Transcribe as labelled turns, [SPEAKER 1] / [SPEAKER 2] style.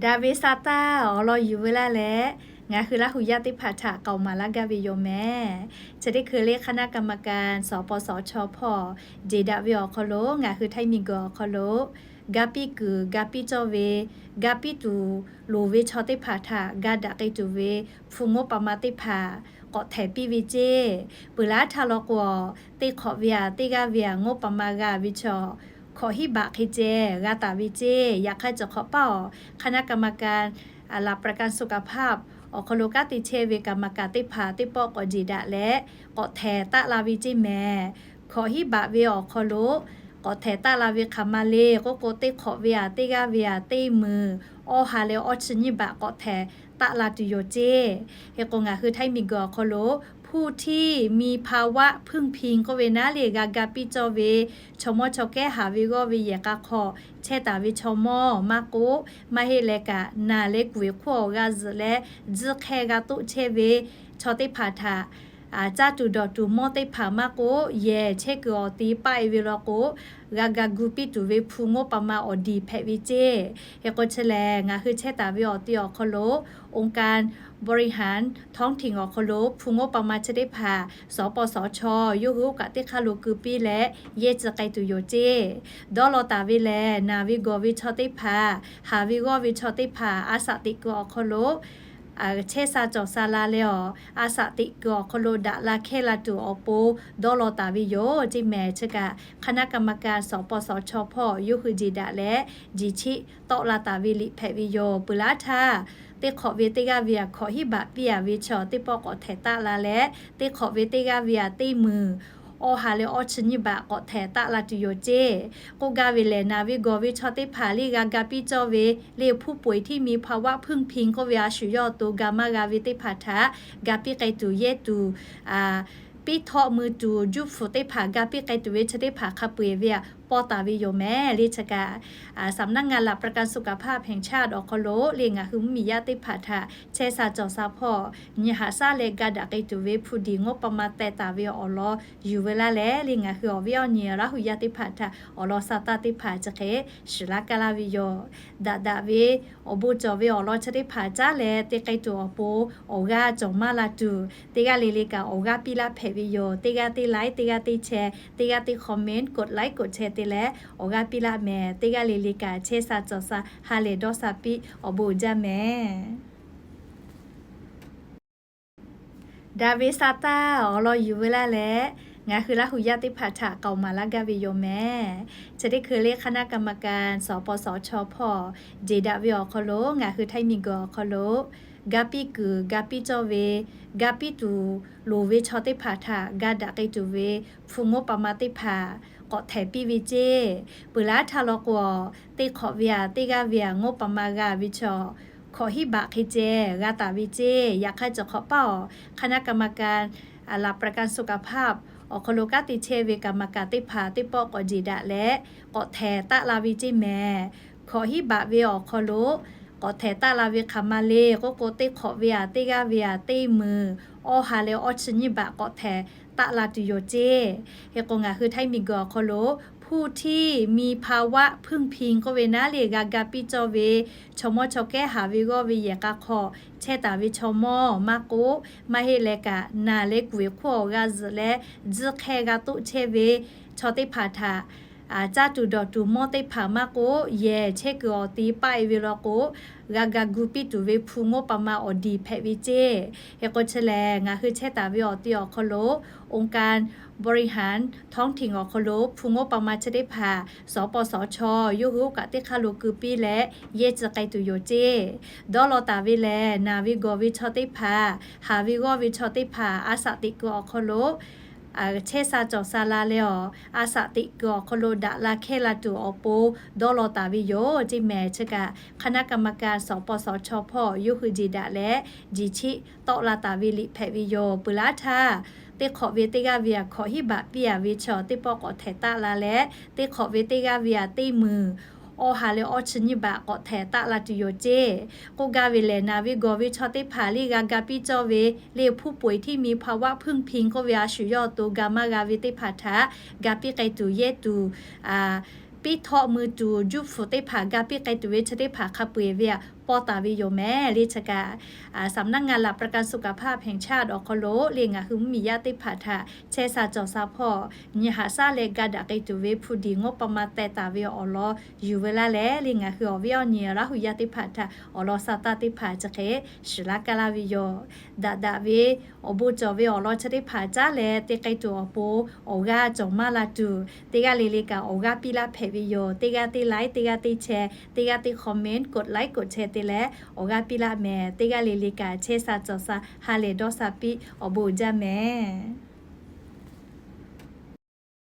[SPEAKER 1] ดาวิซาตาอ๋อรออยู่เวลาแล้วงาคือละหุยาติผาถาเก่ามาละกาวิโยแม่จะได้คือเรียกคณะกรรมการสปสชพเจดาวิอคโลงาคือไทยมิกอคโลกาปิกือกาปิจเวกาปิตูโลเวชอติผาถากาดาไกตูเวฟุงโงปามาติผาเกาะแถปีวิเจปุลาทาลกัวติขอเวียติกาเวียงบปามากาวิชอ อฮิบะคิเจกาตาวิเจ อยากให้จะขอเป้า คณะกรรมการอาลับประกันสุขภาพออกโลกาติเชเวกรรมกาติพาติปอกอจีดะและกอแทตะลาวิจิแมขอฮิบะเวออกคโลกอแทตะลาวิคามาเลก็โกติขอเวียติกาเวียติมืออฮาเลออชินิบะกอแทตะลาตุโยเจเฮกงาคือไทยมิกอคโล ผู้ที่มีภาวะพึ่งพิงก็เวนาเลกากาปิจเวชมอชอแก้หาวิโกวิยกาคอเชตาวิชมอมาโกมาเฮเลกะนาเลกเวขวกาซและจึแคกาตุเชเวชอติพาทา อาจาตุดอตูมอเติพามาโกเยเชกอตีไปวิโลโกกากากูปิตุเวพูงปามาอดีเพวิเจเฮกเชแลงาคือเชตาวิออติออคโล องค์การบริหารท้องถิ่นออคโลพูงปามาชได้พาสปสชยุรุกะติคาลูกืปีและเยจะไกตุโยเจดอลตาวิแลนาวิโกวิชอติพาหาวิโกวิชอติพาอาสติกอคโล อาเชซาจอซาลาเลออาสติกอคโลดะลาเคลาตูอโปดอลตาวิโยจิแมชกะคณะกรรมการสปสชพยุคือจีดะและจีชิโตลาตาวิลิเพวิโยปุลาทาติขอเวติกาเวียขอฮิบะเปียวิชอติปอกอแทตาลาและติขอเวติกาเวียติมือ อหาเลอชนิบะกอแทตะลาติโยเจกูกาเวเลนาวิโกวิชอติพาลีกากาปิจอเวเลผู้ป่วยที่มีภาวะพึ่งพิงก็เวียชุยอตูกามากาวิติพาทะกาปิไกตูเยตูอ่าปีทอมือตูยุฟุติผากาปิไกตูเวชติผาคาปุยเวีย ปอตาวิโยแม่ลิชกาสำนักงงานหลักประกันสุขภาพแห่งชาติออกคโลเลียงอะคือมียาติผาทะเชซาจอซาพ่อญหาซาเลกาดะไกตุเวผู้ดีงบประมาณแต่ตาเวออลออยู่เวลาแลเลียงอะคืออเวียเนียระหุยาติผาทะออลอซาตาติผาจะเคชลากาลาวิโยดาดาเวอบูจอเวออลอชติผาจ้าแลเตไกตัวอโปออกาจอมาลาตูเตกาเลเลกาออกาปิลาเพวิโยเตกาติไลค์เตกาติแชร์เตกาติคอมเมนต์กดไลค์กดแชร์เตแลโอกาปิละแม่ติกาลิลิกาเชซาจอซาฮาเลดอซาปิอบูจาแม่ดาวิซาตาอ๋อรออยู่เวลาแล้วงาคือละหุยาติผาถาเก่ามาละกาวิโยแม่จะได้คือเรียกคณะกรรมการสปสชพเจดาวิโอคโลงาคือไทยมิกอคโลกาปิกือกาปิจเวกาปิตูโลเวชอติผาถากาดาไกตูเวฟุโมปามาติผา กาะแถปีวิเจปุลาทาลกัวติขอเวียติกาเวียงบประมากาวิชอขอฮิบะคิเจกาตาวิเจ อยากให้จะขอเป้า คณะกรรมการอาลับประกันสุขภาพออกโลกาติเชเวกรรมกาติพาติปอกอจีดะและกาะแทตะลาวิจิแม่ขอฮิบะเวออกโคโล กอแทตาลาเวคามาเลก็โกเตขอเวียติกาเวียติมืออฮาเลออชนิบะกอแทตะลาตุโยเจเฮกงาคือไทมิกอโคโลผู้ที่มีภาวะพึ่งพิงก็เวนาเลกากาปิจเวชมอชอแก้หาวิโกวิยกะขอเชตาวิชมอมาโกมาเฮเลกะนาเลกเวขวกาซและจึแคกาตุเชเวชอติพาทา อาจาตุดอตูมอเตผามาโกเยเชกอตีไปเวลโกกากากูปิตุเวพูงปามาอดีเพวิเจเฮกเชแลงาคือเชตาวิออติอคโล องค์การบริหารท้องถิ่นอคโลพูงปามาชได้พาสปสชยุรุกะติคาลูกือปีและเยจะไกตุโยเจดอลตาวิแลนาวิโกวิชอติพาหาวิโกวิชอติพาอาสติกอคโล อาเชซาจอซาลาเลออาสติกอโคโลดาลาเคลาตูอโปดอลตาวิโยจิแมชกะ คณะกรรมการสปสชพยุคือจีดะและจีชิตอลาตาวิลิเพวิโยปุลาทาติขอเวติกาเวียขอฮิบะเปียวิชอติปอกอแทตาลาและติขอเวติกาเวียติมือ อหาเลอชนิบะกอแทตะลาติโยเจกูกาเวเลนาวิโกวิชอติพาลีกากาปิจอเวเลผู้ป่วยที่มีภาวะพึ่งพิงก็เวียชุยอตูกามากาวิติพาทะกาปิไกตูเยตูอ่าปีทอมือจูยุบฟุเตผากาปิไกตุเวชได้ผาคาเปเวียปอตาวิโยแม่ลิชกาอ่าสำนักงานหลักประกันสุขภาพแห่งชาติออกคโลเลียงอะคือมียาติผาทะเชซาจอซาพ่อญหาซาเลกาดาไกตุเวผู้ดีงบประมาณแต่ตาวียออลออยู่เวลาแลเลียงอะคืออเวียเนียราหุยาติผาทะออลอซาตาติผาจะเคชลากาลาวิโยดาดาเวอบูจอเวออลอชติผาจ้าแลเตไกตัวอปูออกาจอมาลาตูเตกาเลเลกาออกาปิลาเพวิโยเตกาติไลเตกาติแชร์เตกาติคอมเมนต์กดไลค์กดแชร์တေလဲအော်ကပိလာမဲတေကလေးလေးကချေစာကြောစာဟာလေဒေါ်စာပိအဘိုဂျမဲ